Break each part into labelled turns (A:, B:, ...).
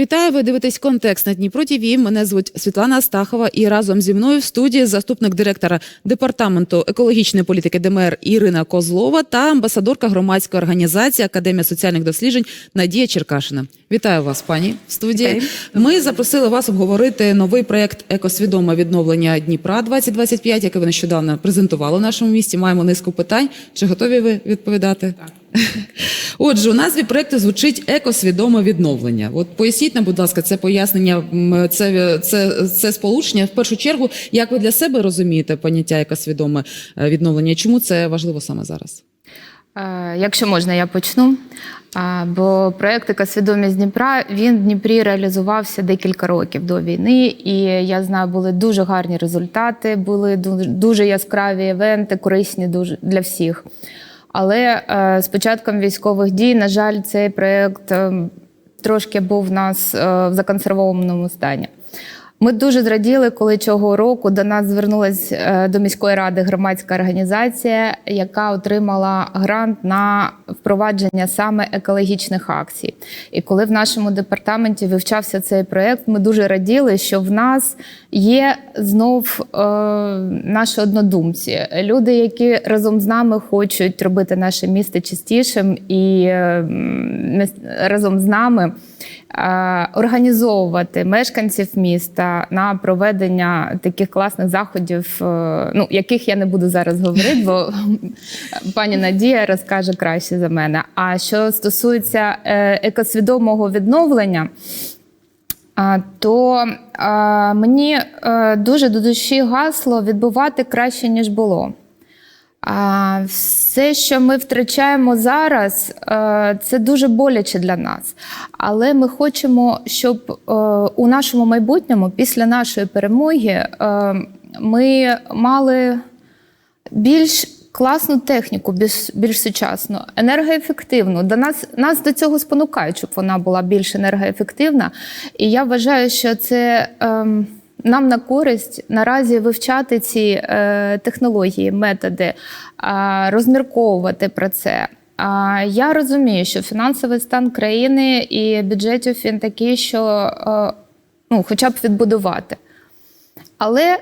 A: Вітаю, ви дивитесь контекст на Дніпро ТВ. Мене звуть Світлана Астахова і разом зі мною в студії заступник директора департаменту екологічної політики ДМР Ірина Козлова та амбасадорка громадської організації Академія соціальних досліджень Надія Черкашина. Вітаю вас, пані в студії. Ми запросили вас обговорити новий проект Екосвідоме відновлення Дніпра 2025, який ви нещодавно презентували в нашому місті. Маємо низку питань. Чи готові ви відповідати? Так. Отже, у назві проекту звучить екосвідоме відновлення. От поясніть нам, будь ласка, це пояснення, це, це, це сполучення. В першу чергу, як ви для себе розумієте поняття екосвідоме е, відновлення? Чому це важливо саме зараз?
B: Е, Якщо можна, я почну. Бо проект «Екосвідомість Дніпра він в Дніпрі реалізувався декілька років до війни, і я знаю, були дуже гарні результати, були дуже яскраві івенти, корисні дуже для всіх. Але е, з початком військових дій, на жаль, цей проект е, трошки був в нас е, в законсервованому стані. Ми дуже зраділи, коли цього року до нас звернулася до міської ради громадська організація, яка отримала грант на впровадження саме екологічних акцій. І коли в нашому департаменті вивчався цей проект, ми дуже раділи, що в нас є знов е, наші однодумці, люди, які разом з нами хочуть робити наше місто чистішим і е, разом з нами е, організовувати мешканців міста на проведення таких класних заходів, е, ну яких я не буду зараз говорити, бо пані Надія розкаже краще за мене. А що стосується е, екосвідомого відновлення. То мені е, дуже до душі гасло відбувати краще, ніж було. А, все, що ми втрачаємо зараз, е, це дуже боляче для нас. Але ми хочемо, щоб е, у нашому майбутньому, після нашої перемоги, е, ми мали більш класну техніку, більш, більш сучасну, енергоефективну. До нас, нас до цього спонукають, щоб вона була більш енергоефективна. І я вважаю, що це ем, нам на користь наразі вивчати ці е, технології, методи, е, розмірковувати про це. А я розумію, що фінансовий стан країни і бюджетів він такий, що е, ну, хоча б відбудувати. Але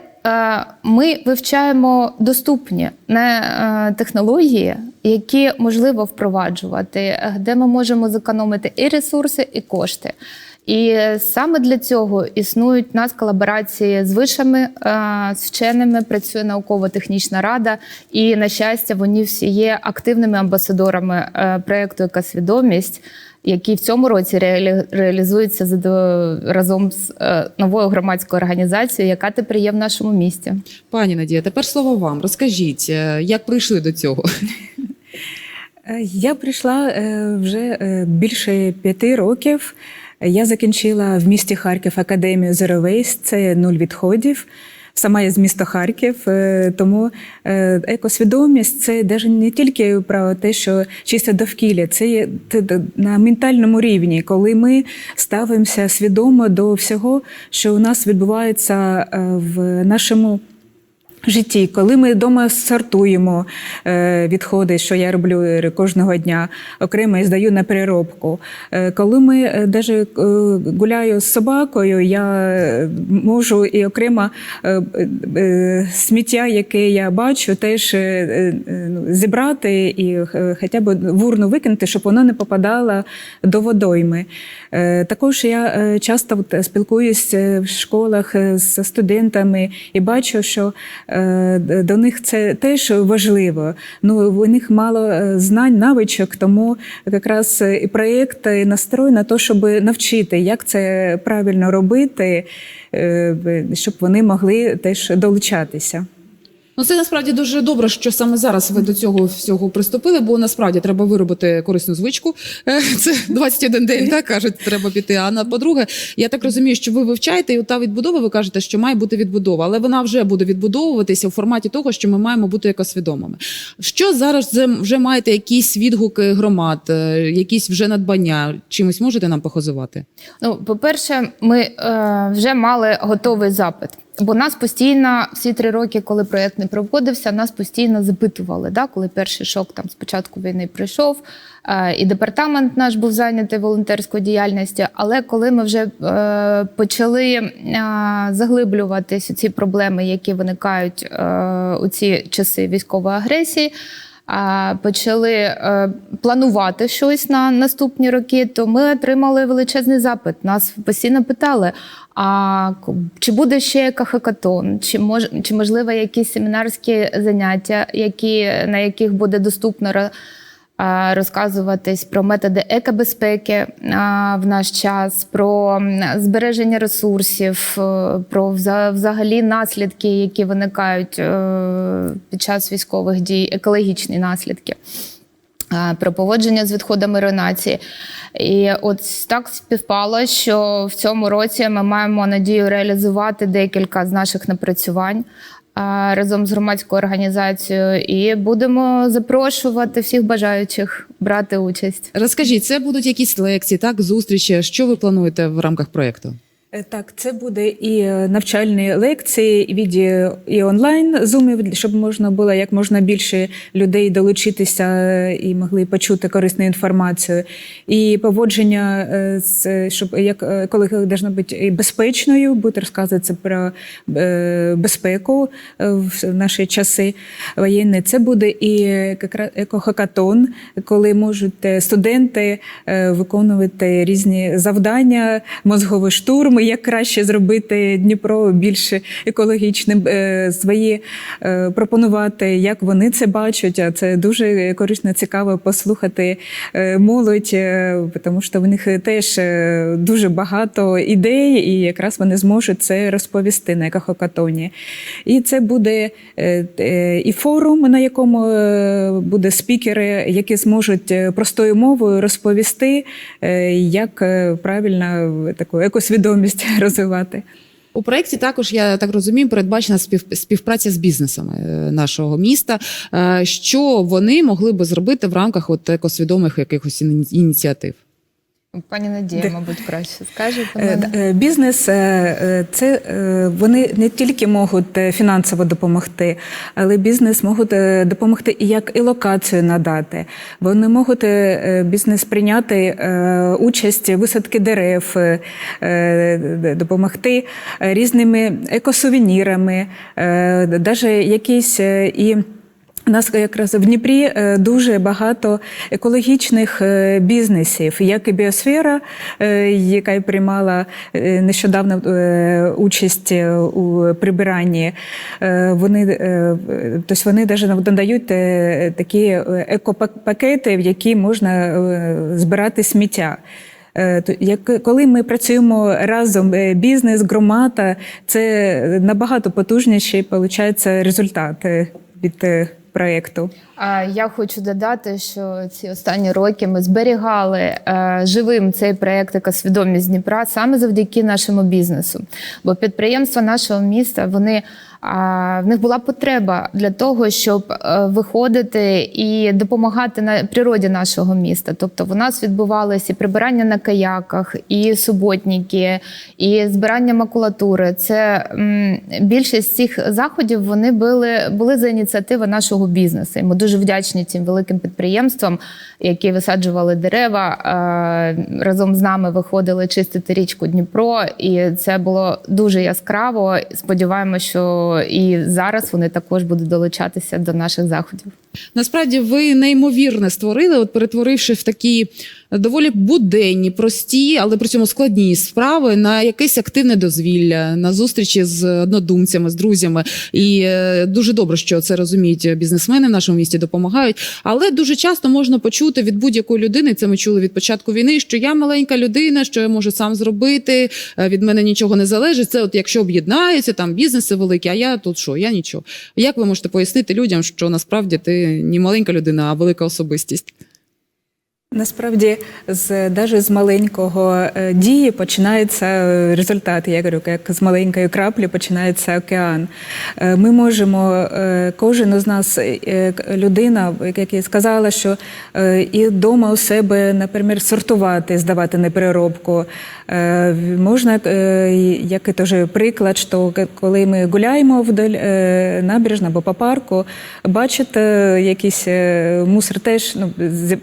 B: ми вивчаємо доступні не, е, технології, які можливо впроваджувати, е, де ми можемо зекономити і ресурси, і кошти. І саме для цього існують у нас колаборації з вишами, е, з вченими, працює науково-технічна рада. І, на щастя, вони всі є активними амбасадорами е, проєкту Екосвідомість, який в цьому році реалі- реалізується за до- разом з е, новою громадською організацією, яка тепер є в нашому місті.
A: Пані Надія, тепер слово вам. Розкажіть, е, як прийшли до цього?
C: Е, Я прийшла е, вже е, більше п'яти років. Я закінчила в місті Харків академію Zero Waste, це нуль відходів. Сама я з міста Харків, е, тому е, екосвідомість це навіть не тільки про те, що чисте довкілля, це є на ментальному рівні, коли ми ставимося свідомо до всього, що у нас відбувається е, в нашому житті, коли ми вдома сортуємо е, відходи, що я роблю е, кожного дня, окремо і здаю на переробку. Е, коли ми е, гуляю з собакою, я можу і окремо сміття, яке я бачу, теж ну, зібрати і хоча б в урну викинути, щоб воно не попадало до водойми. Також я часто спілкуюся в школах з студентами і бачу, що до них це теж важливо. Ну, у них мало е, знань, навичок, тому якраз і проєкт і настрой на те, щоб навчити, як це правильно робити, е, щоб вони могли теж долучатися.
A: Ну, це насправді дуже добре, що саме зараз ви до цього всього приступили, бо насправді треба виробити корисну звичку. Е, Це 21 день, так кажуть, треба піти. А на по-друге, я так розумію, що ви вивчаєте і та відбудова, ви кажете, що має бути відбудова, але вона вже буде відбудовуватися у форматі того, що ми маємо бути екосвідомими. Що зараз вже маєте якісь відгуки громад, е, якісь вже надбання? Чимось можете нам похозувати?
B: Ну, по-перше, ми е, вже мали готовий запит. Бо нас постійно всі три роки, коли проєкт не проводився, нас постійно запитували, да, коли перший шок там спочатку війни прийшов, е, і департамент наш був зайнятий волонтерською діяльністю. Але коли ми вже е, почали е, заглиблюватись у ці проблеми, які виникають у ці часи військової агресії. Почали планувати щось на наступні роки, то ми отримали величезний запит. Нас постійно питали: а чи буде ще екохакатон, чи мож, чи можливо якісь семінарські заняття, які, на яких буде доступно розказуватись про методи екобезпеки в наш час, про збереження ресурсів, е, про вза- взагалі наслідки, які виникають е, під час військових дій, екологічні наслідки. Про поводження з відходами руйнації. І от так співпало, що в цьому році ми маємо надію реалізувати декілька з наших напрацювань разом з громадською організацією, і будемо запрошувати всіх бажаючих брати участь.
A: Розкажіть, це будуть якісь лекції, так, зустрічі. Що ви плануєте в рамках проєкту?
C: Е, Так, це буде і е, навчальні лекції, і відео, і онлайн зумів, щоб можна було як можна більше людей долучитися е, і могли почути корисну інформацію. І поводження з щоб як коли должна бути безпечною, буде розказуватися про безпеку в наші часи воєнні. Це буде і екохакатон, коли можуть студенти виконувати різні завдання, мозговий штурм, як краще зробити Дніпро більш екологічним, е, свої е, пропонувати, як вони це бачать. А це дуже корисно, цікаво послухати е, молодь, тому що в них теж дуже багато ідей, і якраз вони зможуть це розповісти на екохакатоні. І це буде і форум, на якому буде спікери, які зможуть простою мовою розповісти, як правильно таку екосвідомість розвивати.
A: У проєкті також, я так розумію, передбачена спів, співпраця з бізнесами е, нашого міста. Е, Що вони могли би зробити в рамках от екосвідомих якихось ініціатив?
B: Пані Надія, мабуть, краще скаже. про
C: Е,
B: мене.
C: е, Бізнес е, це вони не тільки можуть фінансово допомогти, але бізнес можуть допомогти і як і локацію надати. Вони можуть бізнес прийняти участь висадки дерев, допомогти різними екосувенірами, навіть якісь і. У нас якраз в Дніпрі е, дуже багато екологічних е, бізнесів, як і біосфера, е, яка й приймала нещодавно участь у прибиранні. Вони, тобто вони навіть надають такі екопакети, в які можна збирати сміття. Як коли ми працюємо разом, бізнес, громада, це набагато потужніший виходить результат від проєкту.
B: Я хочу додати, що ці останні роки ми зберігали е, живим цей проєкт «Екосвідомість Дніпра саме завдяки нашому бізнесу. Бо підприємства нашого міста вони. В них була потреба для того, щоб е, виходити і допомагати на природі нашого міста. Тобто, у нас відбувалося і прибирання на каяках, і суботники, і збирання макулатури. Це більшість цих заходів вони були, були за ініціативи нашого бізнесу. І ми дуже вдячні цим великим підприємствам, які висаджували дерева е, разом з нами виходили чистити річку Дніпро, і це було дуже яскраво. Сподіваємося, що і зараз вони також будуть долучатися до наших заходів.
A: Насправді ви неймовірне створили, от перетворивши в такі доволі буденні, прості, але при цьому складні справи на якесь активне дозвілля, на зустрічі з однодумцями, з друзями. І е, дуже добре, що це розуміють бізнесмени в нашому місті, допомагають. Але дуже часто можна почути від будь-якої людини, це ми чули від початку війни, що я маленька людина, що я можу сам зробити, е, від мене нічого не залежить. Це от якщо об'єднаються там бізнеси великі, а я тут що? Я нічого. Як ви можете пояснити людям, що насправді ти не маленька людина, а велика особистість?
C: Насправді, з даже з маленького е, дії починається е, результат. Я говорю, як з маленької краплі починається океан. Е, Ми можемо, кожен із нас, людина, як я сказала, що і вдома у себе, наприклад, сортувати, здавати на переробку. Можна, як і теж приклад, що коли ми гуляємо вдоль набережна або по парку, бачите якийсь мусор теж ну, з-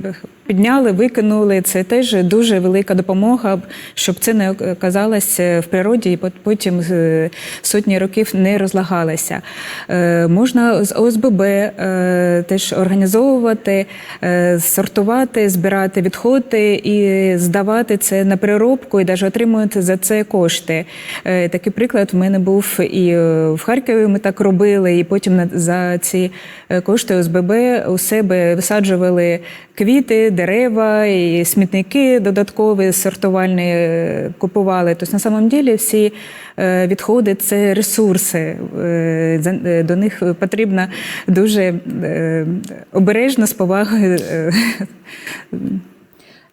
C: підняли, викинули. Це теж дуже велика допомога, щоб це не оказалось в природі і потім е, сотні років не розлагалося. Е, Можна з ОСББ е, теж організовувати, е, сортувати, збирати відходи і здавати це на переробку, і навіть отримувати за це кошти. Е, Такий приклад в мене був і е, в Харкові. Ми так робили, і потім за ці е, кошти ОСББ у себе висаджували квіти, дерева і смітники додаткові сортувальні е, купували. Тобто, на самом ділі всі е, відходи це ресурси. Е, е, До них потрібно дуже е, обережно з повагою.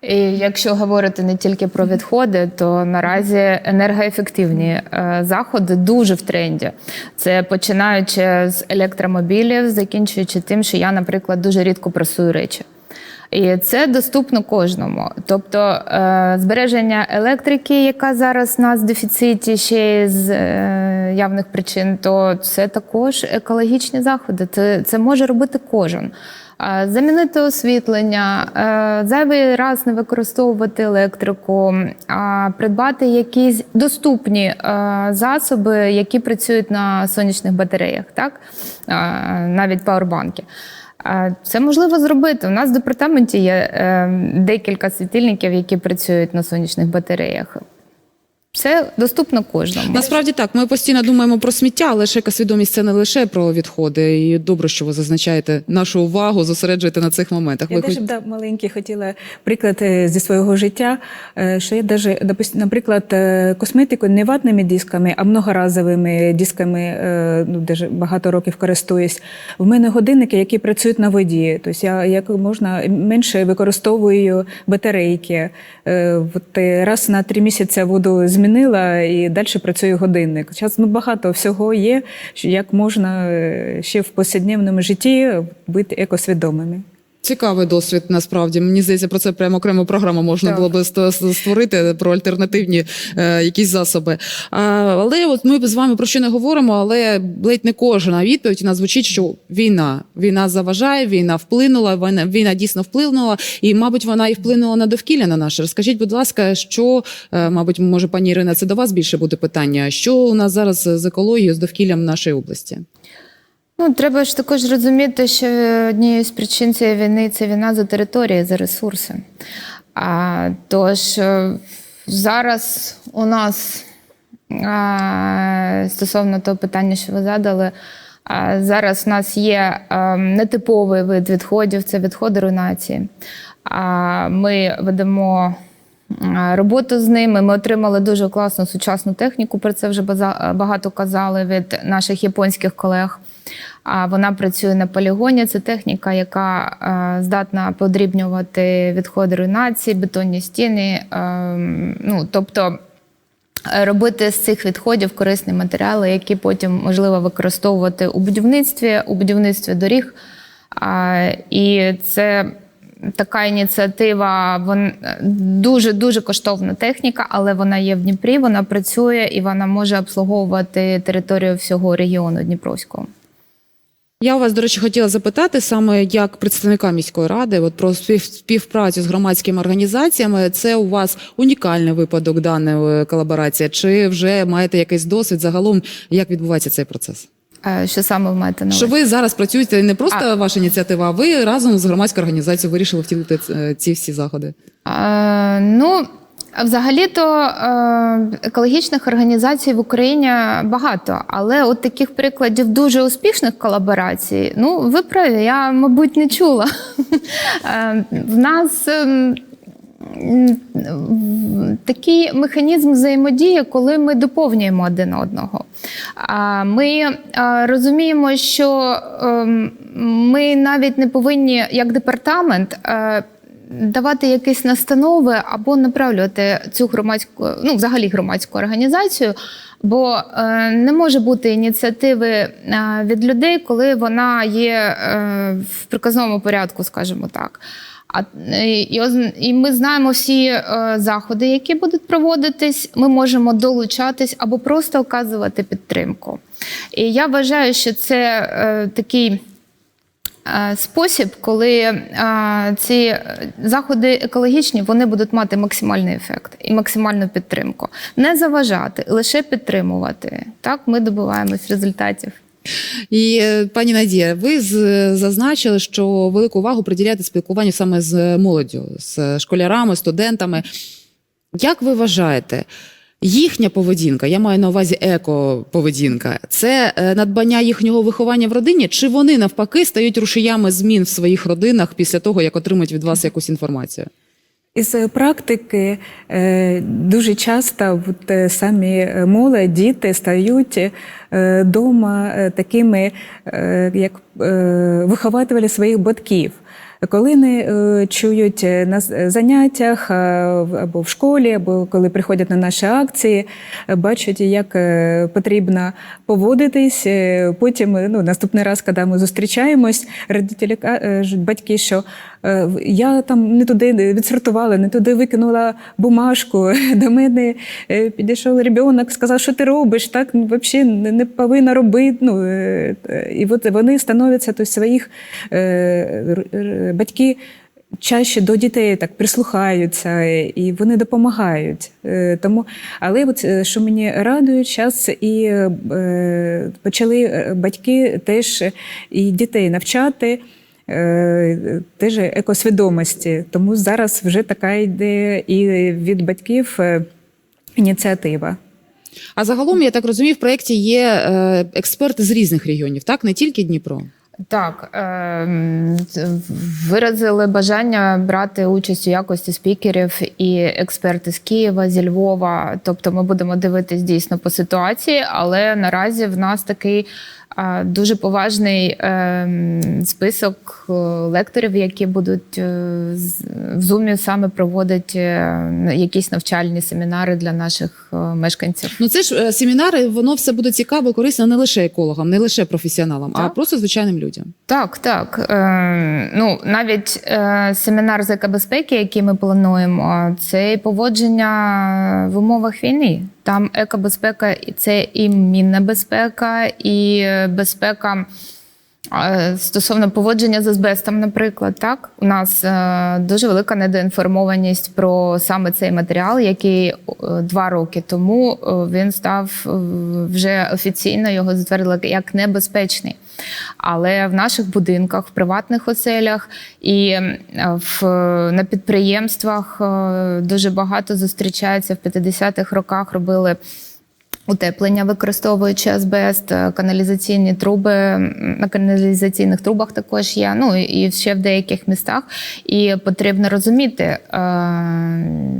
B: І якщо говорити не тільки про відходи, то наразі енергоефективні е, заходи дуже в тренді. Це починаючи з електромобілів, закінчуючи тим, що я, наприклад, дуже рідко прасую речі. І це доступно кожному. Тобто е, збереження електрики, яка зараз у нас в дефіциті ще з е, явних причин, то це також екологічні заходи. Це, це може робити кожен. Е, Замінити освітлення, е, зайвий раз не використовувати електрику, а придбати якісь доступні е, засоби, які працюють на сонячних батареях, так? Е, навіть пауербанки. Е, Це можливо зробити. У нас в департаменті є е, декілька світильників, які працюють на сонячних батареях. Це доступно кожному.
A: Насправді так, ми постійно думаємо про сміття, але ж екосвідомість це не лише про відходи. І добре, що ви зазначаєте нашу увагу, зосереджуєте на цих моментах.
C: Я
A: Ви
C: теж
A: хоч-
C: да, маленький хотіла приклад е, зі свого життя, е, що я даже, наприклад, е, косметику не ватними дисками, а многоразовими дисками, ну, даже багато років користуюсь. В мене годинники, які працюють на воді. Тобто я як можна менше використовую батарейки. От раз на три місяці воду змінила і далі працює годинник. Зараз ну, багато всього є, як можна е, ще в повсякденному житті бути екосвідомими.
A: Цікавий досвід, насправді. Мені здається, про це прямо окрему програму можна
B: Так.
A: було би створити про альтернативні е, якісь засоби. А, але от ми з вами про що не говоримо, але ледь не кожна відповідь у нас звучить, що війна. Війна заважає, війна вплинула, війна, війна дійсно вплинула, і, мабуть, вона і вплинула на довкілля на наше. Розкажіть, будь ласка, що, е, мабуть, може, пані Ірина, це до вас більше буде питання. Що у нас зараз з екологією, з довкіллям нашої області?
B: Ну, треба ж також розуміти, що однією з причин цієї війни це війна за території, за ресурси. А, тож е, зараз у нас а, стосовно того питання, що ви задали, а, зараз у нас є а, нетиповий вид відходів це відходи руйнації. А, ми ведемо роботу з ними. Ми отримали дуже класну сучасну техніку. Про це вже багато казали від наших японських колег. А вона працює на полігоні. Це техніка, яка е, здатна подрібнювати відходи руйнації, бетонні стіни. е, ну, тобто е, робити з цих відходів корисні матеріали, які потім можливо використовувати у будівництві, у будівництві доріг. І це така ініціатива, вон дуже дуже коштовна техніка, але вона є в Дніпрі, вона працює і вона може обслуговувати територію всього регіону Дніпровського.
A: Я у вас, до речі, хотіла запитати саме як представника міської ради, от про спів- співпрацю з громадськими організаціями. Це у вас унікальний випадок даної колаборації? Чи вже маєте якийсь досвід загалом? Як відбувається цей процес?
B: Е, Що саме ви маєте на увазі?
A: Що ви зараз працюєте не просто ваша ініціатива, а ви разом з громадською організацією вирішили втілити ці всі заходи?
B: Е, ну, взагалі-то е, екологічних організацій в Україні багато, але от таких прикладів дуже успішних колаборацій, ну, ви праві, я, мабуть, не чула. Е, В нас. ем, Такий механізм взаємодії, коли ми доповнюємо один одного. Ми е, розуміємо, що ем, ми навіть не повинні, як департамент, давати якісь настанови або направлювати цю громадську, ну взагалі громадську організацію. Бо е, не може бути ініціативи е, від людей, коли вона є е, в приказному порядку, скажімо так. А і, і ми знаємо всі е, заходи, які будуть проводитись. Ми можемо долучатись або просто оказувати підтримку. І я вважаю, що це е, такий. Е, Спосіб, коли е, ці заходи екологічні, вони будуть мати максимальний ефект і максимальну підтримку. Не заважати, лише підтримувати. Так ми добиваємось результатів.
A: І е, пані Надія, ви зазначили, що велику увагу приділяєте спілкуванню саме з молоддю, з школярами, студентами. Як ви вважаєте, їхня поведінка, я маю на увазі еко-поведінка, це е, надбання їхнього виховання в родині, чи вони навпаки стають рушіями змін в своїх родинах після того, як отримують від вас якусь інформацію?
C: Із практики е, дуже часто от, е, самі молодь, діти стають вдома такими, як вихователі своїх батьків. Коли вони е, чують е, на заняттях е, або в школі, або коли приходять на наші акції, бачать, як потрібно поводитись. Потім, ну, наступний раз, коли ми зустрічаємось, батьки, що я там не туди відсортувала, не туди викинула бумажку. До мене е, підійшов ребенок, сказав, що ти робиш, так ну, взагалі не повинна робити. Ну, е, е, і от вони становляться то своїх е, батьки. Чаще до дітей так прислухаються е, і вони допомагають. Е, Тому, але от, е, що мені радує, час і е, почали е, батьки теж і дітей навчати е, теж екосвідомості. Тому зараз вже така йде і від батьків е, ініціатива.
A: А загалом, я так розумію, в проєкті є е, експерти з різних регіонів, так? Не тільки Дніпро.
B: Так, ем, виразили бажання брати участь у якості спікерів і експерти з Києва, зі Львова. Тобто ми будемо дивитись дійсно по ситуації, але наразі в нас такий е, дуже поважний ем, список е, лекторів, які будуть е, в Зумі саме проводити е, якісь навчальні семінари для наших мешканців.
A: Ну це ж семінари, воно все буде цікаво, корисно не лише екологам, не лише професіоналам, а просто звичайним людям.
B: Так, так. Е, ну, навіть семінар з екобезпеки, який ми плануємо, це поводження в умовах війни. Там екобезпека це і мінна безпека, і е, безпека. Стосовно поводження з азбестом, наприклад, так у нас е, дуже велика недоінформованість про саме цей матеріал, який е, два роки тому е, він став вже офіційно його затвердили як небезпечний. Але в наших будинках, в приватних оселях і в, на підприємствах дуже багато зустрічається в 50-х роках. Робили утеплення, використовуючи азбест, е, каналізаційні труби на каналізаційних трубах також є. Ну і ще в деяких містах. І потрібно розуміти, е,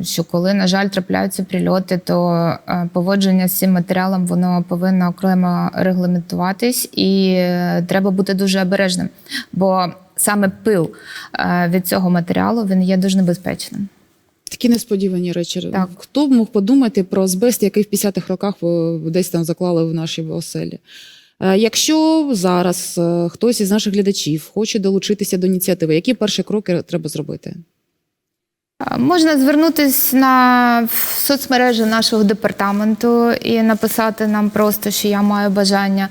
B: що коли, на жаль, трапляються прильоти, то е, поводження з цим матеріалом воно повинно окремо регламентуватись, і треба бути дуже обережним, бо саме пил від цього матеріалу він є дуже небезпечним.
A: Такі несподівані речі.
B: Так.
A: Хто б мог подумати про азбест, який в 50-х роках е, десь там заклали в нашій оселі? Е, Якщо зараз е, хтось із наших глядачів хоче долучитися до ініціативи, які перші кроки треба зробити?
B: Можна звернутися на соцмережі нашого департаменту і написати нам просто, що я маю бажання.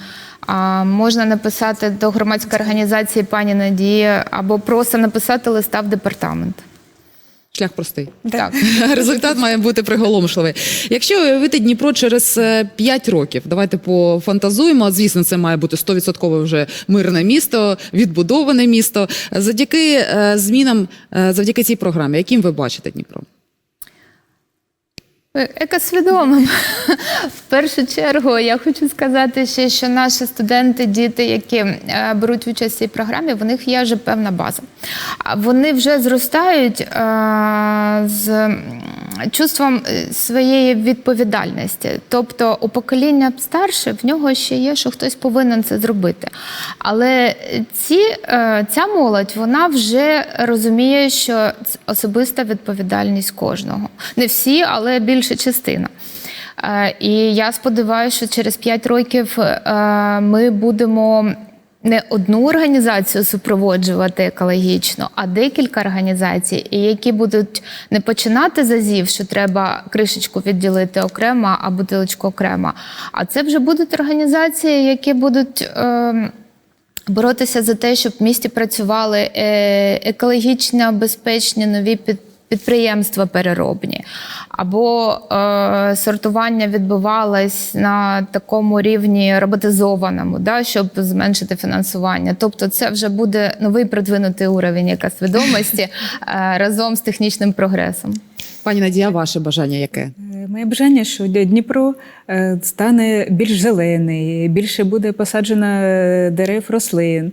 B: А можна написати до громадської організації пані Надії або просто написати листа в департамент.
A: Шлях простий.
B: Так.
A: Результат має бути приголомшливий. Якщо уявити Дніпро через 5 років, давайте пофантазуємо. Звісно, це має бути 100% вже мирне місто, відбудоване місто. Завдяки е, змінам, е, завдяки цій програмі, яким ви бачите Дніпро?
B: Е, Екосвідомим. В першу чергу я хочу сказати ще, що наші студенти, діти, які е, беруть участь в цій програмі, в них є вже певна база. Вони вже зростають е, з чувством е, своєї відповідальності. Тобто у покоління старше в нього ще є, що хтось повинен це зробити. Але ці, е, ця молодь вона вже розуміє, що це особиста відповідальність кожного. Не всі, але більша частина. Е, І я сподіваюся, що через 5 років ми будемо не одну організацію супроводжувати екологічно, а декілька організацій, які будуть не починати з азів, що треба кришечку відділити окремо, а бутилочку окремо. А це вже будуть організації, які будуть. Е, боротися за те, щоб в місті працювали е, екологічно безпечні нові під. Підприємства переробні, або е, сортування відбувалось на такому рівні роботизованому, да, щоб зменшити фінансування. Тобто, це вже буде новий продвинутий уровень яка свідомості е, разом з технічним прогресом.
A: Пані Надія, ваше бажання яке?
C: Е, Моє бажання, що Дніпро е, стане більш зелений, більше буде посаджено е, дерев рослин.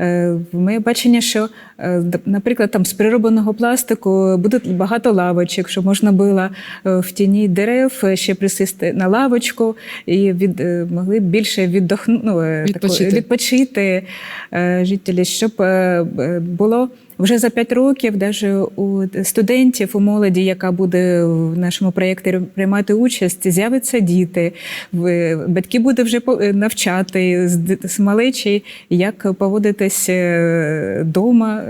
C: Е, Моє бачення, що, е, наприклад, там з переробленого пластику буде багато лавочок, щоб можна було е, в тіні дерев ще присісти на лавочку і від, могли більше віддохну, ну,
A: Відпочити.
C: Таку, відпочити жителі, щоб було вже за 5 років, навіть у студентів, у молоді, яка буде в нашому проєкті приймати участь, з'являться діти. Батьки будуть вже навчати з, малечі, як поводитись вдома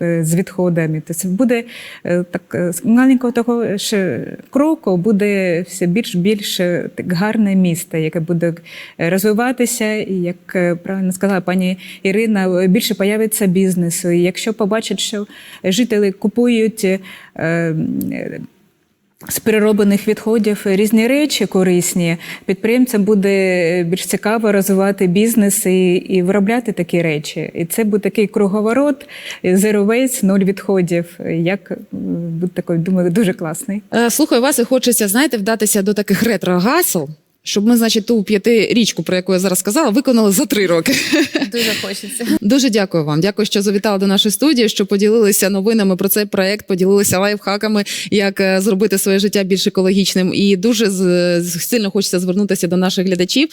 C: з відходами. Тобто буде е, так е, з маленького того ж кроку буде все більш більш е, гарне місто, яке буде розвиватися, і як е, правильно сказала пані Ірина, більше появиться бізнесу. І якщо побачать, що жителі купують. е, е, з перероблених відходів різні речі корисні. Підприємцям буде більш цікаво розвивати бізнес і, і виробляти такі речі. І це буде такий круговорот, zero waste, нуль відходів. Як буде такий, думаю, дуже класний.
A: Е, Слухаю вас і хочеться, знаєте, вдатися до таких ретро-гасел, щоб ми, значить, ту п'ятирічку, про яку я зараз сказала, виконали за три роки.
B: Дуже хочеться.
A: Дуже дякую вам. Дякую, що завітали до нашої студії, що поділилися новинами про цей проект, поділилися лайфхаками, як е, зробити своє життя більш екологічним. І дуже сильно хочеться звернутися до наших глядачів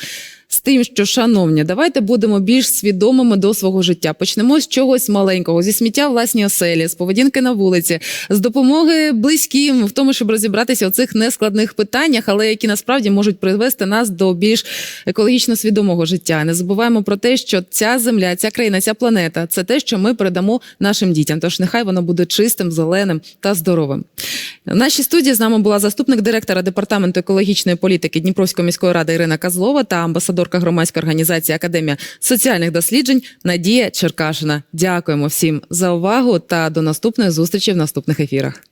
A: з тим, що, шановні, давайте будемо більш свідомими до свого життя. Почнемо з чогось маленького, зі сміття власній оселі, з поведінки на вулиці, з допомоги близьким в тому, щоб розібратися у цих нескладних питаннях, але які насправді можуть привести нас до більш екологічно свідомого життя. Не забуваємо про те, що ця земля, ця країна, ця планета це те, що ми передамо нашим дітям. Тож нехай воно буде чистим, зеленим та здоровим. В нашій студії з нами була заступник директора департаменту екологічної політики Дніпровської міської ради Ірина Козлова та амбасадорка громадської організації Академія соціальних досліджень Надія Черкашина. Дякуємо всім за увагу та до наступної зустрічі в наступних ефірах.